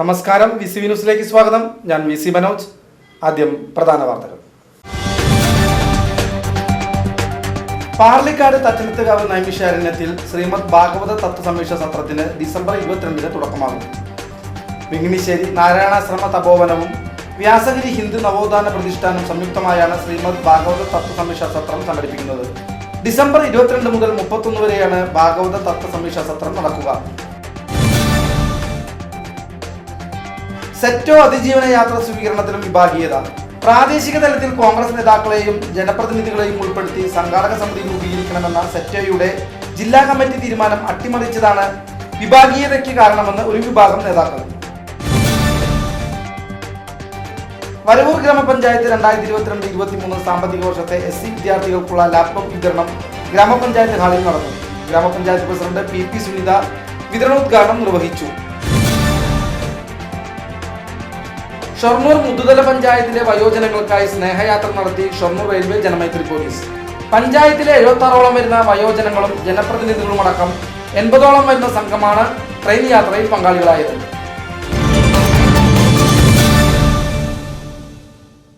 നമസ്കാരം. V C ന്യൂസിലേക്ക് സ്വാഗതം. ഞാൻ വി സി മനോജ്. ആദ്യം പ്രധാന വാർത്തകൾ. പാർലിക്കാട് തച്ചനത്തുകാവ് നൈമിഷാരണ്യത്തിൽ ശ്രീമദ് ഭാഗവത തത്വ തത്വസമീക്ഷ സത്രത്തിന് ഡിസംബർ ഇരുപത്തിരണ്ടിന് തുടക്കമാകും. വിങ്ങിണിശ്ശേരി നാരായണാശ്രമ തപോവനവും വ്യാസഗിരി ഹിന്ദു നവോത്ഥാന പ്രതിഷ്ഠാനം സംയുക്തമായാണ് ശ്രീമദ് ഭാഗവത തത്വ തത്വസമീക്ഷ സത്രം സംഘടിപ്പിക്കുന്നത്. ഡിസംബർ ഇരുപത്തിരണ്ട് മുതൽ മുപ്പത്തൊന്ന് വരെയാണ് ഭാഗവത തത്വ തത്വസമീക്ഷ സത്രം നടക്കുക. സെറ്റോ അതിജീവന യാത്ര സ്വീകരണത്തിലും വിഭാഗീയത. പ്രാദേശിക തലത്തിൽ കോൺഗ്രസ് നേതാക്കളെയും ജനപ്രതിനിധികളെയും ഉൾപ്പെടുത്തി സംഘാടക സമിതി രൂപീകരിക്കണമെന്ന സെറ്റോയുടെ ജില്ലാ കമ്മിറ്റി തീരുമാനം അട്ടിമറിച്ചതാണ് വിഭാഗീയതയ്ക്ക് കാരണമെന്ന് ഒരു വിഭാഗം നേതാക്കൾ. വരവൂർ ഗ്രാമപഞ്ചായത്ത് രണ്ടായിരത്തി ഇരുപത്തിരണ്ട് ഇരുപത്തിമൂന്ന് സാമ്പത്തിക വർഷത്തെ എസ് സി വിദ്യാർത്ഥികൾക്കുള്ള ലാപ്ടോപ്പ് വിതരണം ഗ്രാമപഞ്ചായത്ത് ഹാളിൽ നടന്നു. ഗ്രാമപഞ്ചായത്ത് പ്രസിഡന്റ് പി പി സുനിത വിതരണോദ്ഘാടനം നിർവഹിച്ചു. ഷൊർണൂർ മുതുതല പഞ്ചായത്തിലെ വയോജനങ്ങൾക്കായി സ്നേഹയാത്ര നടത്തി ഷൊർണൂർ റെയിൽവേ ജനമൈത്രി പോലീസ്. പഞ്ചായത്തിലെ എഴുപത്താറോളം വരുന്ന വയോജനങ്ങളും ജനപ്രതിനിധികളുമടക്കം എൺപതോളം വരുന്ന സംഘമാണ് ട്രെയിൻ യാത്രയിൽ പങ്കാളികളായത്.